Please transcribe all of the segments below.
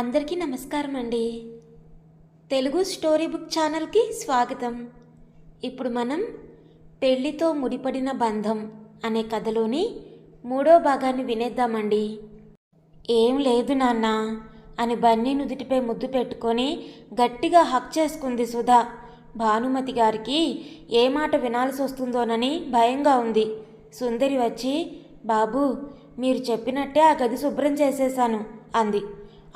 అందరికీ నమస్కారం అండి. తెలుగు స్టోరీ బుక్ ఛానల్కి స్వాగతం. ఇప్పుడు మనం పెళ్ళితో ముడిపడిన బంధం అనే కథలోని మూడో భాగాన్ని వినేద్దామండి. ఏం లేదు నాన్న అని బన్నీ నుదుటిపై ముద్దు పెట్టుకొని గట్టిగా హక్ చేసుకుంది సుధా. భానుమతి గారికి ఏ మాట వినాల్సి వస్తుందోనని భయంగా ఉంది. సుందరి వచ్చి బాబు మీరు చెప్పినట్టే ఆ గది శుభ్రం చేసేశాను అంది.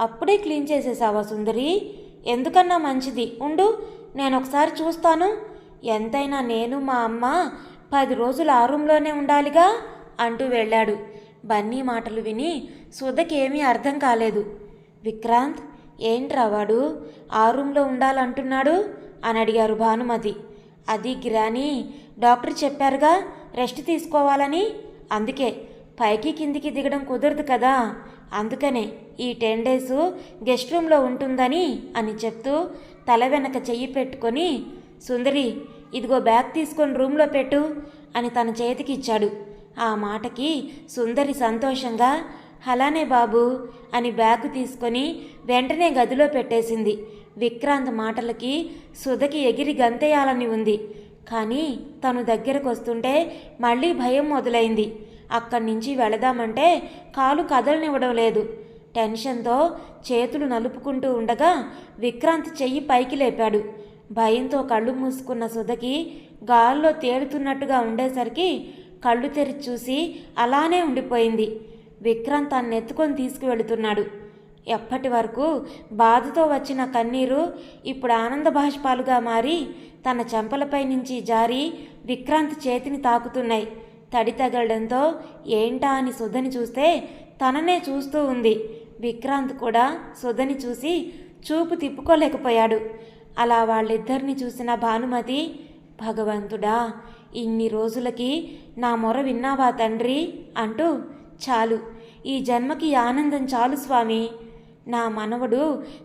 అప్పుడే క్లీన్ చేసేసావా సుందరి? ఎందుకన్నా మంచిది? ఉండు నేను ఒకసారి చూస్తాను. ఎంతైనా నేను మా అమ్మ పది రోజులు ఆ రూమ్లోనే ఉండాలిగా అంటూ వెళ్ళాడు. బన్నీ మాటలు విని సుధకేమీ అర్థం కాలేదు. విక్రాంత్ ఏంట్రా వాడు? ఆ రూమ్లో ఉండాలంటున్నాడు అని అడిగారు భానుమతి. అది గిరాని డాక్టర్ చెప్పారుగా రెస్ట్ తీసుకోవాలని? అందుకే పైకి కిందికి దిగడం కుదరదు కదా. అందుకనే ఈ టెన్ డేస్ గెస్ట్ రూమ్లో ఉంటుందని అని చెప్తూ తల వెనక చెయ్యి పెట్టుకొని సుందరి ఇదిగో బ్యాగ్ తీసుకొని రూమ్లో పెట్టు అని తన చేతికి ఇచ్చాడు ఆ మాటకి సుందరి సంతోషంగా అలానే బాబు అని బ్యాగ్ తీసుకొని వెంటనే గదిలో పెట్టేసింది. విక్రాంత్ మాటలకి సుధకి ఎగిరి గంతేయాలని ఉంది. కానీ తను దగ్గరకు వస్తుంటే మళ్ళీ భయం మొదలైంది. అక్కడి నుంచి వెళదామంటే కాలు కదలనివ్వడం లేదు. టెన్షన్తో చేతులు నలుపుకుంటూ ఉండగా విక్రాంత్ చెయ్యి పైకి లేపాడు. భయంతో కళ్ళు మూసుకున్న సుధకి గాల్లో తేలుతున్నట్టుగా ఉండేసరికి కళ్ళు తెరిచి చూసి అలానే ఉండిపోయింది. విక్రాంత్ తను ఎత్తుకొని తీసుకువెళుతున్నాడు. ఎప్పటి వరకు బాధతో వచ్చిన కన్నీరు ఇప్పుడు ఆనంద బాష్పాలుగా మారి తన చెంపలపై నుంచి జారి విక్రాంత్ చేతిని తాకుతున్నాయి. తడి తగలడంతో ఏంటా అని సుధని చూస్తే తననే చూస్తూ ఉంది. విక్రాంత్ కూడా సుధని చూసి చూపు తిప్పుకోలేకపోయాడు. అలా వాళ్ళిద్దరిని చూసిన భానుమతి భగవంతుడా ఇన్ని రోజులకి నా మొర విన్నావా తండ్రి అంటూ చాలు ఈ జన్మకి ఆనందం చాలు స్వామి. నా మనవడు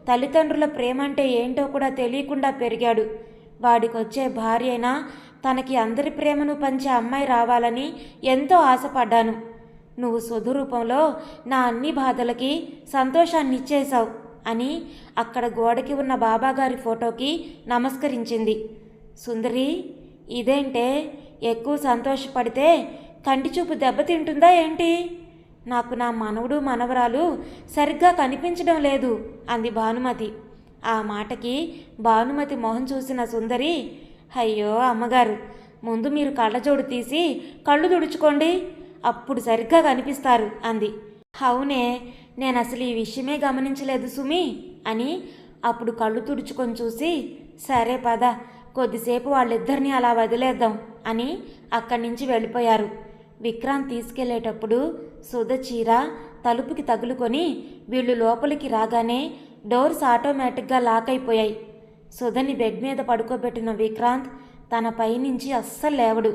తల్లిదండ్రుల ప్రేమ అంటే ఏంటో కూడా తెలియకుండా పెరిగాడు. వాడికొచ్చే భార్య అయినా తనకి అందరి ప్రేమను పంచే అమ్మాయి రావాలని ఎంతో ఆశపడ్డాను. నువ్వు సుధురూపంలో నా అన్ని బాధలకి సంతోషాన్ని ఇచ్చేశావు అని అక్కడ గోడకి ఉన్న బాబాగారి ఫోటోకి నమస్కరించింది. సుందరి ఇదేంటే? ఎక్కువ సంతోషపడితే కంటి చూపు దెబ్బతింటుందా ఏంటి? నాకు నా మనవడు మనవరాలు సరిగ్గా కనిపించడం లేదు అంది భానుమతి. ఆ మాటకి భానుమతి మొహం చూసిన సుందరి అయ్యో అమ్మగారు ముందు మీరు కళ్ళజోడు తీసి కళ్ళు తుడుచుకోండి అప్పుడు సరిగ్గా కనిపిస్తారు అంది. అవునే నేను అసలు ఈ విషయమే గమనించలేదు సుమి అని అప్పుడు కళ్ళు తుడుచుకొని చూసి సరే పద కొద్దిసేపు వాళ్ళిద్దరినీ అలా వదిలేద్దాం అని అక్కడి నుంచి వెళ్ళిపోయారు. విక్రాంత్ తీసుకెళ్ళేటప్పుడు సుధ చీర తలుపుకి తగులుకొని వీళ్ళు లోపలికి రాగానే డోర్స్ ఆటోమేటిక్గా లాక్ అయిపోయాయి. సుధని బెడ్ మీద పడుకోబెట్టిన విక్రాంత్ తన పైనుంచి అస్సలు లేవడు.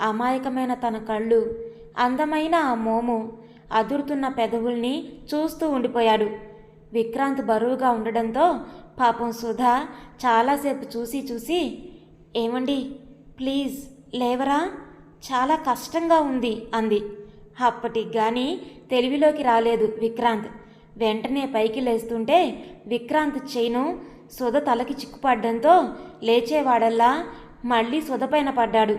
అమాయకమైన తన కళ్ళు అందమైన ఆ మోము అదురుతున్న పెదవుల్ని చూస్తూ ఉండిపోయాడు. విక్రాంత్ బరువుగా ఉండడంతో పాపం సుధా చాలాసేపు చూసి చూసి ఏమండి ప్లీజ్ లేవరా చాలా కష్టంగా ఉంది అంది. అప్పటికి కానీ తెలివిలోకి రాలేదు విక్రాంత్. వెంటనే పైకి లేస్తుంటే విక్రాంత్ చేను సుధ తలకి చిక్కుపడ్డంతో లేచేవాడల్లా మళ్ళీ సుధపైన పడ్డాడు.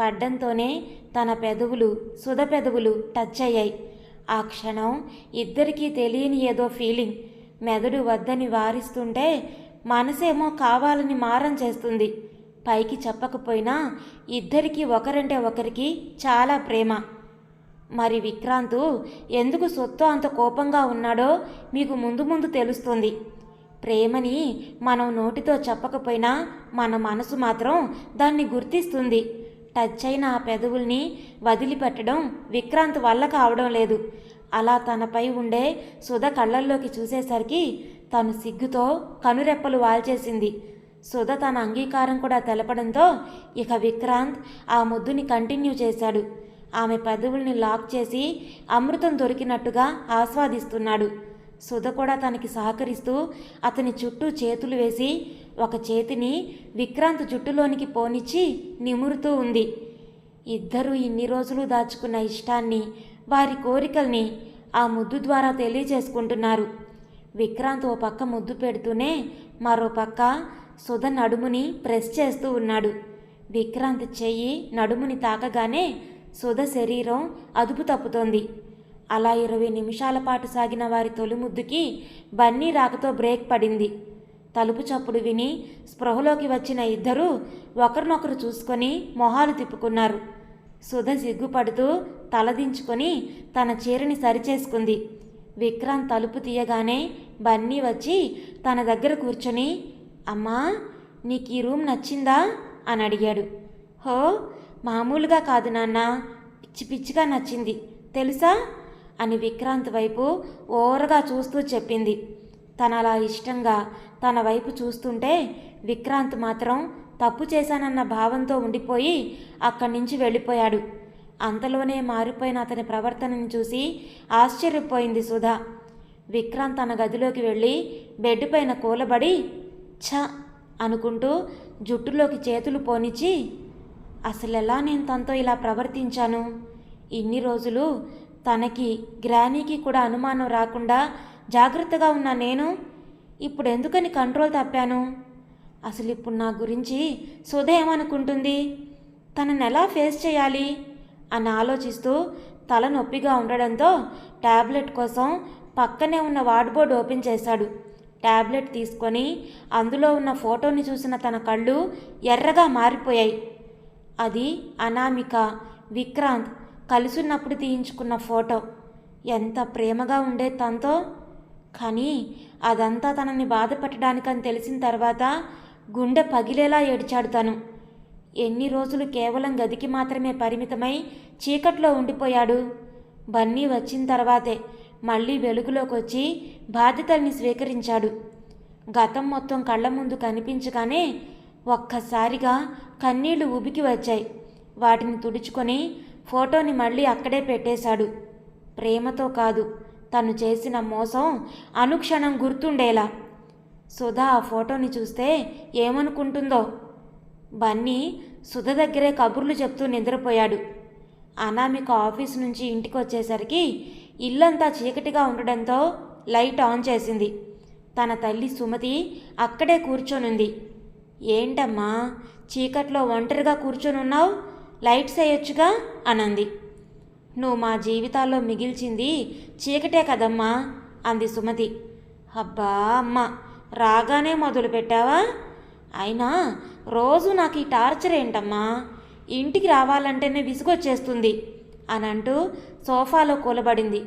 పడ్డంతోనే తన పెదవులు సుధ పెదవులు టచ్ అయ్యాయి. ఆ క్షణం ఇద్దరికీ తెలియని ఏదో ఫీలింగ్ మెదడు వద్దని వారిస్తుంటే మనసేమో కావాలని మారం చేస్తుంది. పైకి చెప్పకపోయినా ఇద్దరికీ ఒకరంటే ఒకరికి చాలా ప్రేమ. మరి విక్రాంతు ఎందుకు సొత్తు అంత కోపంగా ఉన్నాడో మీకు ముందు ముందు తెలుస్తుంది. ప్రేమని మనం నోటితో చెప్పకపోయినా మన మనసు మాత్రం దాన్ని గుర్తిస్తుంది. టచ్ అయిన ఆ పెదవుల్ని వదిలిపెట్టడం విక్రాంత్ వల్ల కావడం లేదు. అలా తనపై ఉండే సుధ కళ్ళల్లోకి చూసేసరికి తను సిగ్గుతో కనురెప్పలు వాల్చేసింది. సుధ తన అంగీకారం కూడా తెలపడంతో ఇక విక్రాంత్ ఆ ముద్దుని కంటిన్యూ చేశాడు. ఆమె పెదవుల్ని లాక్ చేసి అమృతం దొరికినట్టుగా ఆస్వాదిస్తున్నాడు. సుధ కూడా తనకి సహకరిస్తూ అతని చుట్టూ చేతులు వేసి ఒక చేతిని విక్రాంత్ జుట్టులోనికి పోనిచ్చి నిమురుతూ ఉంది. ఇద్దరూ ఇన్ని రోజులు దాచుకున్న ఇష్టాన్ని వారి కోరికల్ని ఆ ముద్దు ద్వారా తెలియజేసుకుంటున్నారు. విక్రాంత్ ఓ పక్క ముద్దు పెడుతూనే మరో పక్క సుధ నడుముని ప్రెస్ చేస్తూ ఉన్నాడు. విక్రాంత్ చెయ్యి నడుముని తాకగానే సుధ శరీరం అదుపు తప్పుతోంది. అలా ఇరవై నిమిషాల పాటు సాగిన వారి తొలి ముద్దుకి బన్నీ రాకతో బ్రేక్ పడింది. తలుపు చప్పుడు విని స్పృహలోకి వచ్చిన ఇద్దరూ ఒకరినొకరు చూసుకొని మొహాలు తిప్పుకున్నారు. సుధ సిగ్గుపడుతూ తలదించుకొని తన చీరని సరిచేసుకుంది. విక్రాంత్ తలుపు తీయగానే బన్నీ వచ్చి తన దగ్గర కూర్చొని అమ్మా నీకు ఈ రూమ్ నచ్చిందా? అని అడిగాడు. హో మామూలుగా కాదు నాన్న పిచ్చి పిచ్చిగా నచ్చింది. తెలుసా? అని విక్రాంత్ వైపు ఓరగా చూస్తూ చెప్పింది. తన అలా ఇష్టంగా తన వైపు చూస్తుంటే విక్రాంత్ మాత్రం తప్పు చేశానన్న భావంతో ఉండిపోయి అక్కడి నుంచి వెళ్ళిపోయాడు. అంతలోనే మారిపోయిన అతని ప్రవర్తనను చూసి ఆశ్చర్యపోయింది సుధా. విక్రాంత్ తన గదిలోకి వెళ్ళి బెడ్ పైన కూలబడి ఛ అనుకుంటూ జుట్టులోకి చేతులు పోనిచ్చి అసలెలా నేను తనతో ఇలా ప్రవర్తించాను? ఇన్ని రోజులు తనకి గ్రానీకి కూడా అనుమానం రాకుండా జాగ్రత్తగా ఉన్న నేను? ఇప్పుడు ఎందుకని కంట్రోల్ తప్పాను? అసలు ఇప్పుడు నా గురించి సుధ ఏమనుకుంటుంది? తనని ఎలా ఫేస్ చేయాలి? అని ఆలోచిస్తూ తల నొప్పిగా ఉండడంతో ట్యాబ్లెట్ కోసం పక్కనే ఉన్న వార్డ్బోర్డ్ ఓపెన్ చేశాడు. ట్యాబ్లెట్ తీసుకొని అందులో ఉన్న ఫోటోని చూసిన తన కళ్ళు ఎర్రగా మారిపోయాయి. అది అనామిక విక్రాంత్ కలుసున్నప్పుడు తీయించుకున్న ఫోటో. ఎంత ప్రేమగా ఉండే తనతో? కానీ అదంతా తనని బాధ పెట్టడానికని తెలిసిన తర్వాత గుండె పగిలేలా ఏడ్చాడు తను. ఎన్ని రోజులు కేవలం గదికి మాత్రమే పరిమితమై చీకట్లో ఉండిపోయాడు. బన్నీ వచ్చిన తర్వాతే మళ్ళీ వెలుగులోకి వచ్చి బాధ్యతల్ని స్వీకరించాడు. గతం మొత్తం కళ్ళ ముందు కనిపించగానే ఒక్కసారిగా కన్నీళ్ళు ఉబికి వచ్చాయి. వాటిని తుడుచుకొని ఫోటోని మళ్ళీ అక్కడే పెట్టేశాడు. ప్రేమతో కాదు తను చేసిన మోసం అనుక్షణం గుర్తుండేలా. సుధా ఆ ఫోటోని చూస్తే ఏమనుకుంటుందో? బన్నీ సుధ దగ్గరే కబుర్లు చెప్తూ నిద్రపోయాడు. అనామిక ఆఫీస్ నుంచి ఇంటికి వచ్చేసరికి ఇల్లంతా చీకటిగా ఉండడంతో లైట్ ఆన్ చేసింది. తన తల్లి సుమతి అక్కడే కూర్చొనుంది. ఏంటమ్మా చీకట్లో ఒంటరిగా కూర్చొనున్నావు? లైట్స్ వేయొచ్చుగా అనంది. నువ్వు మా జీవితాల్లో మిగిల్చింది చీకటే కదమ్మా అంది సుమతి. అబ్బా అమ్మ రాగానే మొదలు పెట్టావా? అయినా రోజు నాకు ఈ టార్చర్ ఏంటమ్మా? ఇంటికి రావాలంటేనే విసుగొచ్చేస్తుంది అని అంటూ సోఫాలో కూలబడింది.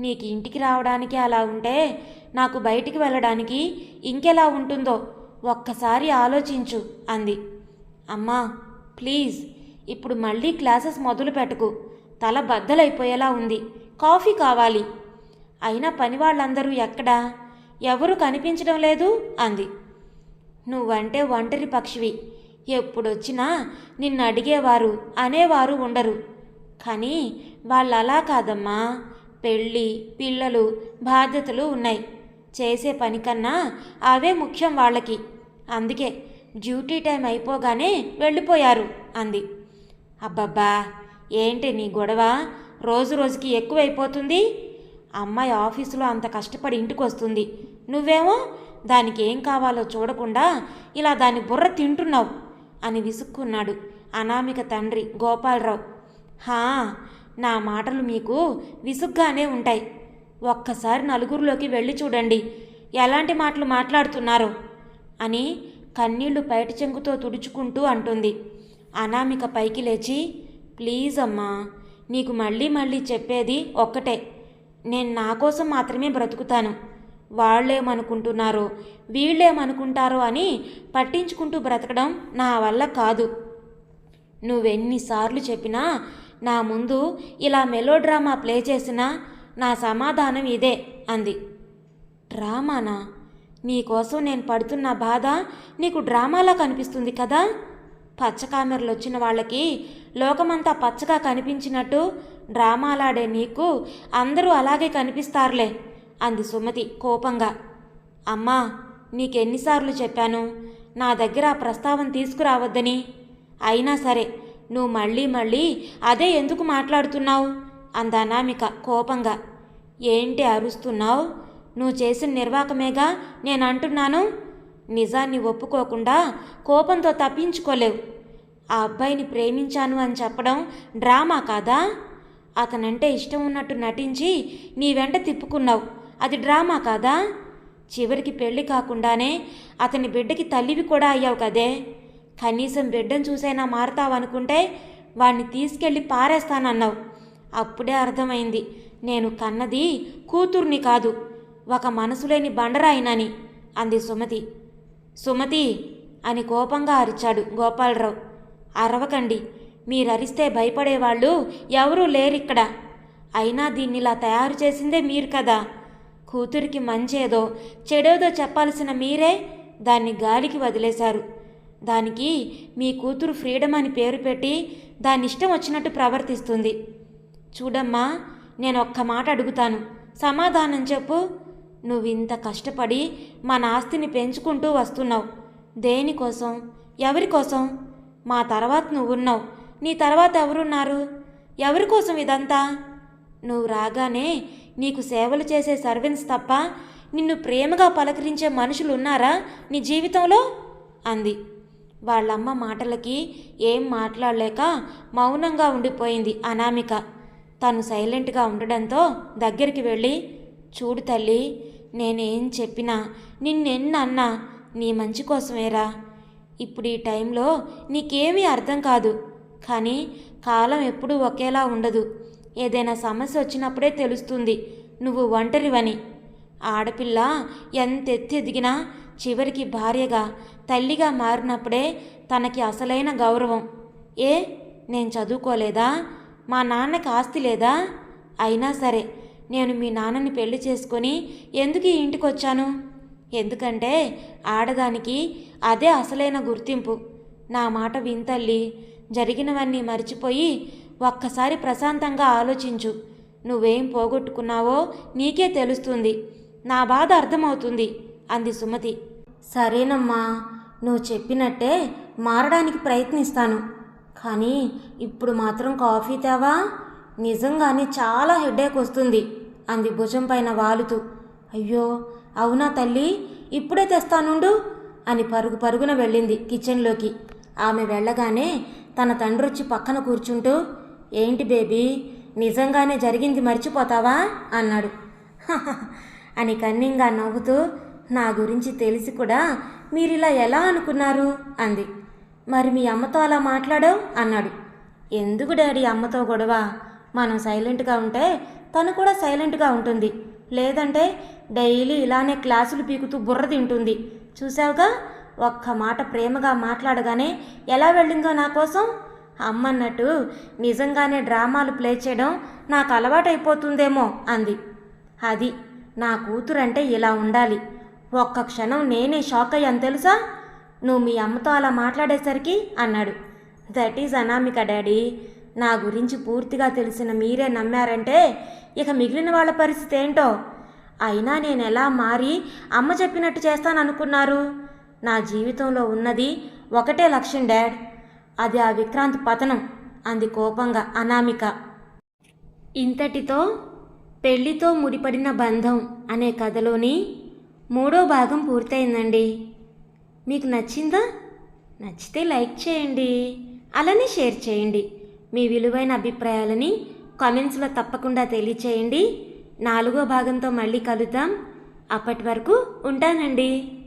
నీకు ఇంటికి రావడానికి అలా ఉంటే నాకు బయటికి వెళ్ళడానికి ఇంకెలా ఉంటుందో ఒక్కసారి ఆలోచించు అంది. అమ్మా ప్లీజ్ ఇప్పుడు మళ్ళీ క్లాసెస్ మొదలు పెట్టుకు. తల బద్దలైపోయేలా ఉంది. కాఫీ కావాలి. అయినా పని వాళ్ళందరూ ఎక్కడా? ఎవరు కనిపించడం లేదు? అంది. నువ్వంటే ఒంటరి పక్షివి. ఎప్పుడొచ్చినా నిన్ను అడిగేవారు అనేవారు ఉండరు. కానీ వాళ్ళు అలా కాదమ్మా. పెళ్ళి పిల్లలు బాధ్యతలు ఉన్నాయి. చేసే పని కన్నా అవే ముఖ్యం వాళ్ళకి. అందుకే డ్యూటీ టైం అయిపోగానే వెళ్ళిపోయారు అంది. అబ్బబ్బా ఏంటి నీ గొడవ? రోజు రోజుకి ఎక్కువైపోతుంది? అమ్మాయి ఆఫీసులో అంత కష్టపడి ఇంటికి వస్తుంది నువ్వేమో దానికి ఏం కావాలో చూడకుండా ఇలా దాని బుర్ర తింటున్నావు అని విసుక్కున్నాడు అనామిక తండ్రి గోపాలరావు. హా నా మాటలు మీకు విసుగ్గానే ఉంటాయి. ఒక్కసారి నలుగురిలోకి వెళ్ళి చూడండి. ఎలాంటి మాటలు మాట్లాడుతున్నారో? అని కన్నీళ్ళు పైట చెంగుతో తుడుచుకుంటూ అంటుంది. అనామిక పైకి లేచి ప్లీజ్ అమ్మా నీకు మళ్ళీ మళ్ళీ చెప్పేది ఒక్కటే. నేను నా కోసం మాత్రమే బ్రతుకుతాను. వాళ్ళేమనుకుంటున్నారో వీళ్ళేమనుకుంటారో అని పట్టించుకుంటూ బ్రతకడం నా వల్ల కాదు. నువ్వెన్నిసార్లు చెప్పినా నా ముందు ఇలా మెలోడ్రామా ప్లే చేసినా నా సమాధానం ఇదే అంది. డ్రామానా? నీకోసం నేను పడుతున్న బాధ నీకు డ్రామాలా కనిపిస్తుంది కదా? పచ్చ వచ్చిన వాళ్ళకి లోకమంతా పచ్చగా కనిపించినట్టు డ్రామాలాడే నీకు అందరూ అలాగే కనిపిస్తారులే అంది సుమతి కోపంగా. అమ్మా నీకెన్నిసార్లు చెప్పాను నా దగ్గర ఆ ప్రస్తావన తీసుకురావద్దని. అయినా సరే నువ్వు మళ్ళీ మళ్ళీ అదే ఎందుకు మాట్లాడుతున్నావు? అందనామిక కోపంగా. ఏంటి అరుస్తున్నావు? నువ్వు చేసిన నిర్వాకమేగా నేను అంటున్నాను నిజాన్ని ఒప్పుకోకుండా కోపంతో తప్పించుకోలేవు. ఆ అబ్బాయిని ప్రేమించాను అని చెప్పడం డ్రామా కాదా? అతనంటే ఇష్టం ఉన్నట్టు నటించి నీ వెంట తిప్పుకున్నావు. అది డ్రామా కాదా? చివరికి పెళ్ళి కాకుండానే అతని బిడ్డకి తల్లివి కూడా అయ్యావు కదే. కనీసం బిడ్డను చూసైనా మారతావనుకుంటే వాణ్ణి తీసుకెళ్ళి పారేస్తానన్నావు. అప్పుడే అర్థమైంది. నేను కన్నది కూతుర్ని కాదు. ఒక మనసులేని బండరాయినని. అంది సుమతి. సుమతి! అని కోపంగా అరిచాడు గోపాలరావు. అరవకండి మీరరిస్తే భయపడేవాళ్ళు ఎవరూ లేరిక్కడ. అయినా దీన్నిలా తయారు చేసిందే మీరు కదా. కూతురికి మంచేదో చెడేదో చెప్పాల్సిన మీరే దాన్ని గాలికి వదిలేశారు. దానికి మీ కూతురు ఫ్రీడమ్ అని పేరు పెట్టి దాని ఇష్టం వచ్చినట్టు ప్రవర్తిస్తుంది. చూడమ్మా నేను ఒక్క మాట అడుగుతాను. సమాధానం చెప్పు. నువ్వు ఇంత కష్టపడి మన ఆస్తిని పెంచుకుంటూ వస్తున్నావు. దేనికోసం? ఎవరి కోసం మా తర్వాత నువ్వున్నావు. నీ తర్వాత ఎవరున్నారు? ఎవరి కోసం ఇదంతా? నువ్వు రాగానే నీకు సేవలు చేసే సర్వెంట్స్ తప్ప నిన్ను ప్రేమగా పలకరించే మనుషులు ఉన్నారా నీ జీవితంలో? అంది. వాళ్ళమ్మ మాటలకి ఏం మాట్లాడలేక మౌనంగా ఉండిపోయింది అనామిక. తను సైలెంట్గా ఉండడంతో దగ్గరికి వెళ్ళి చూడు తల్లి నేనేం చెప్పినా నిన్నెన్నన్నా నీ మంచి కోసమేరా. ఇప్పుడు ఈ టైంలో నీకేమీ అర్థం కాదు. కానీ కాలం ఎప్పుడూ ఒకేలా ఉండదు. ఏదైనా సమస్య వచ్చినప్పుడే తెలుస్తుంది. నువ్వు ఒంటరివని. ఆడపిల్ల ఎంత ఎత్తి ఎదిగినా చివరికి భార్యగా తల్లిగా మారినప్పుడే తనకి అసలైన గౌరవం. ఏ నేను చదువుకోలేదా? మా నాన్నకి ఆస్తి లేదా? అయినా సరే నేను మీ నాన్నని పెళ్ళి చేసుకొని ఎందుకు ఈ ఇంటికి వచ్చాను ఎందుకంటే ఆడదానికి అదే అసలైన గుర్తింపు. నా మాట వింతల్లి జరిగినవన్నీ మర్చిపోయి ఒక్కసారి ప్రశాంతంగా ఆలోచించు. నువ్వేం పోగొట్టుకున్నావో నీకే తెలుస్తుంది. నా బాధ అర్థమవుతుంది అంది సుమతి. సరేనమ్మా నువ్వు చెప్పినట్టే మారడానికి ప్రయత్నిస్తాను. కానీ ఇప్పుడు మాత్రం కాఫీ తేవా? నిజంగానే చాలా హెడేక్ వస్తుంది అంది భుజం పైన వాలుతూ. అయ్యో అవునా తల్లి? ఇప్పుడే తెస్తానుండు అని పరుగు పరుగున వెళ్ళింది కిచెన్లోకి. ఆమె వెళ్ళగానే తన తండ్రి వచ్చి పక్కన కూర్చుంటూ ఏంటి బేబీ నిజంగానే జరిగింది మర్చిపోతావా? అన్నాడు. అని కన్నింగా నవ్వుతూ నా గురించి తెలిసి కూడా మీరిలా ఎలా అనుకున్నారు? అంది. మరి మీ అమ్మతో అలా మాట్లాడావు? అన్నాడు. ఎందుకు డాడీ అమ్మతో గొడవ? మనం సైలెంట్గా ఉంటే తను కూడా సైలెంట్గా ఉంటుంది. లేదంటే డైలీ ఇలానే క్లాసులు పీకుతూ బుర్ర తింటుంది. చూసావుగా ఒక్క మాట ప్రేమగా మాట్లాడగానే ఎలా వెళ్ళిందో నా కోసం? అమ్మన్నట్టు నిజంగానే డ్రామాలు ప్లే చేయడం నాకు అలవాటైపోతుందేమో అంది. అది నా కూతురంటే ఇలా ఉండాలి. ఒక్క క్షణం నేనే షాక్ అయ్యాను తెలుసా? నువ్వు మీ అమ్మతో అలా మాట్లాడేసరికి అన్నాడు. That is Anamika daddy. నా గురించి పూర్తిగా తెలిసిన మీరే నమ్మారంటే ఇక మిగిలిన వాళ్ళ పరిస్థితి ఏంటో? అయినా నేను ఎలా మారి అమ్మ చెప్పినట్టు చేస్తాననుకున్నారు? నా జీవితంలో ఉన్నది ఒకటే లక్ష్యం డాడ్. అది ఆ విక్రాంత్ పతనం. అంది కోపంగా అనామిక. ఇంతటితో పెళ్ళితో ముడిపడిన బంధం అనే కథలోని మూడో భాగం పూర్తయిందండి. మీకు నచ్చిందా? నచ్చితే లైక్ చేయండి. అలానే షేర్ చేయండి. మీ విలువైన అభిప్రాయాలని కామెంట్స్లో తప్పకుండా తెలియచేయండి. నాలుగో భాగంతో మళ్ళీ కలుద్దాం. అప్పటి వరకు ఉంటానండి.